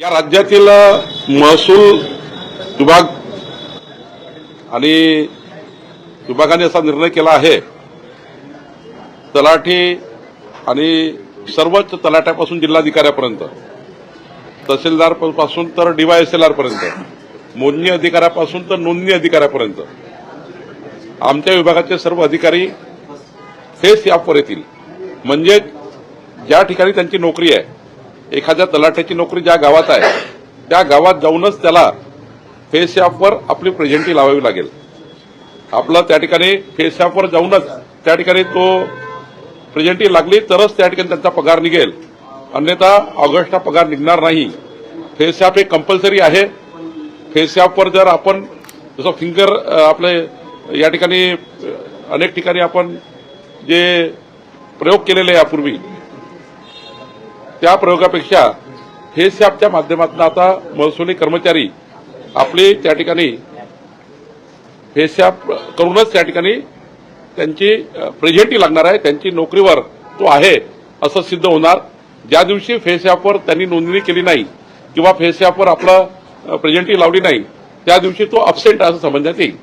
या राज्यातील महसूल विभाग आणि विभागाने असा निर्णय केला आहे. तलाठी आणि सर्वच तलाट्यापासून जिल्हाधिकाऱ्यापर्यंत तहसीलदारपासून तर डीवायएसएलआर पर्यंत मोजणी अधिकाऱ्यापासून तर नोंदणी अधिकाऱ्यापर्यंत आमच्या विभागाचे सर्व अधिकारी हेच यापवर येतील म्हणजे ज्या ठिकाणी त्यांची नोकरी आहे एखाद्या तलाठ्याची नोकरी ज्या गावात आहे त्या गावात जाऊनच त्याला फेस ॲपवर आपली प्रेझेंटी लावावी लागेल. आपलं त्या ठिकाणी फेस ॲपवर जाऊनच त्या ठिकाणी तो प्रेझेंटी लागली तरच त्या ठिकाणी त्यांचा पगार निघेल. अन्यथा ऑगस्टचा पगार निघणार नाही. फेस ॲप हे कंपल्सरी आहे. फेस ॲपवर जर आपण जसं फिंगर आपले या ठिकाणी अनेक ठिकाणी आपण जे प्रयोग केलेले आहे यापूर्वी त्या प्रयोगापेक्षा फेस सॅपच्या माध्यमातून आता महसुली कर्मचारी आपली त्या ठिकाणी फेस करूनच त्या ठिकाणी त्यांची प्रेझेंटी लागणार आहे त्यांची नोकरीवर तो आहे असं सिद्ध होणार. ज्या दिवशी फेस ॲपवर त्यांनी नोंदणी केली नाही किंवा फेस ॲपवर आपलं प्रेझेंटी लावली नाही त्या दिवशी तो अपसेंट असं समजण्यात येईल.